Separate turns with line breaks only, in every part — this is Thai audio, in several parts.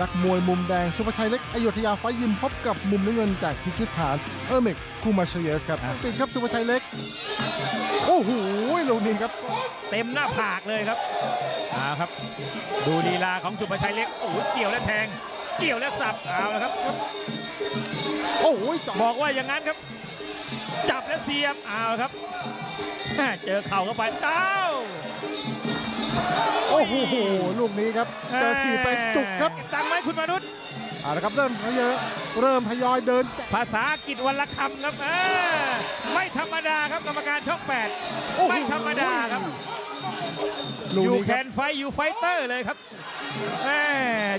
นักมวยมุมแดงสุภชัยเล็กอยุธยาไฟยิมพบกับมุมน้ำเงินจากคิกิสถานเออร์เมกคูมาเชเยฟครับติดครับสุภชัยเล็ก โอ้โหลูกนี้ครับ
เต็มหน้าผากเลยครับเอาครับ ดูลีลาของสุภชัยเล็กโอ้โหเกี่ยวและแทง เกี่ยวและสับเอาละครับ
โอ้โหเจาะ
บอกว่าอย่างนั้นครับ จับและเสียบเอาละครับแม่เจอเข่าเข้าไปเอ้า
โอ้โหลูกนี้ครับเจอถีบไปจุกครับ
ตังไหมคุณมนุษย์
เอาละครับเริ่มทยอยเริ่มทยอยเดินแกะ
ภาษาอังกฤษวันละคำครับเออไม่ธรรมดาครับกรรมการช่องแปด
โอ้โห
ไม่ธรรมดาครับ
ลูก
ยู
นี้
แค
ครับ
นไฟยูไฟเตอร์เลยครับแม่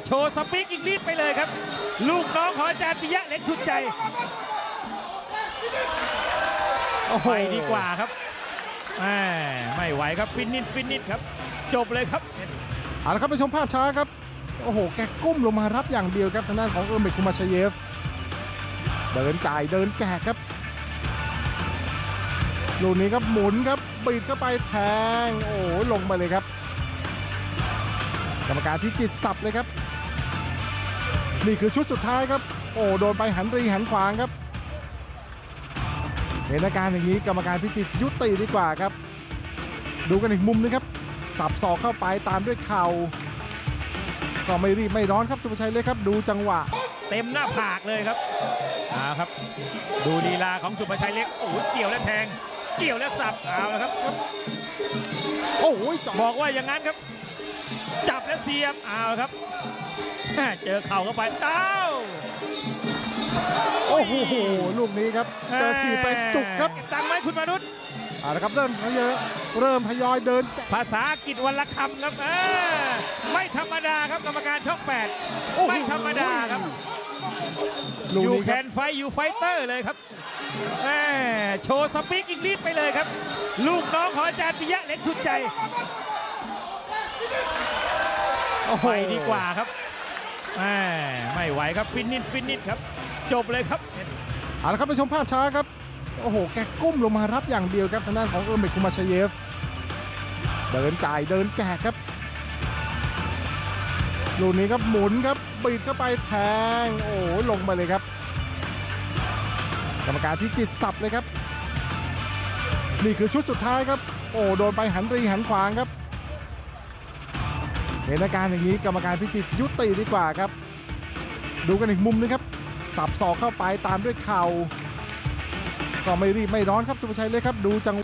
โชว์สปีกอังกฤษไปเลยครับ ลูกน้องของอาจารย์ปิยะเล็กสุดใจ
โอ้โห
ไปดีกว่าครับแม่ไม่ไหวครับฟินิชฟินิชครับ จบเลยครับ
เอาละครับไปชมภาพช้าครับ โอ้โห แกก้มลงมารับอย่างเดียวครับทางด้านของเออร์เมกคูมาเชเยฟ เดินจ่ายเดินแจกครับลูกนี้ครับหมุนครับบีดเข้าไปแทง โอ้โหลงไปเลยครับ กรรมการพิจิตรสับเลยครับ นี่คือชุดสุดท้ายครับ โอ้โดนไปหันรีหันขวางครับ เห็นอาการอย่างนี้กรรมการพิจิตรยุติดีกว่าครับ ดูกันอีกมุมนึงครับ สับศอกเข้าไปตามด้วยเข่าก็ไม่รีบไม่ร้อนครับสุภชัยเลยครับ ดูจังหวะ
เต็มหน้าผากเลยครับเอาครับ ดูลีลาของสุภชัยเล็กโอ้โหเกี่ยวและแทง เกี่ยวและสับเอาละครับ
โอ้โหเจาะ
บอกว่าอย่างนั้นครับ จับและเสียบเอาละครับแม่เจอเข่าเข้าไปเอ้า
โอ้โหลูกนี้ครับ เจอถีบไปจุกครับ
ตังไหมคุณมนุษย์
เอาละครับเริ่มทยอยเริ่มทยอยเดินแกะ
ภาษาอังกฤษวันละคำครับเออไม่ธรรมดาครับกรรมการช่องแปด
โอ้โห
ไม่ธรรมดาครับ
ลูก
ยู
นี้
แค
ครับ
นไฟยูไฟเตอร์เลยครับแม่โชว์สปีกอังกฤษไปเลยครับ ลูกน้องของอาจารย์ปิยะเล็กสุดใจ
โอ้โห
ไปดีกว่าครับแม่ไม่ไหวครับฟินิชฟินิชครับ จบเลยครับ
เอาละครับไปชมภาพช้าครับ โอ้โห แกก้มลงมารับอย่างเดียวครับทางด้านของเออร์เมกคูมาเชเยฟ เดินจ่ายเดินแจกครับลูกนี้ครับหมุนครับบีดเข้าไปแทง โอ้โหลงไปเลยครับ กรรมการพิจิตสับเลยครับ นี่คือชุดสุดท้ายครับ โอ้โดนไปหันรีหันขวางครับ เห็นอาการอย่างนี้กรรมการพิจิตยุติดีกว่าครับ ดูกันอีกมุมนึงครับ สับศอกเข้าไปตามด้วยเข่า ก็ไม่รีบไม่ร้อนครับสุภชัยเลยครับดูจัง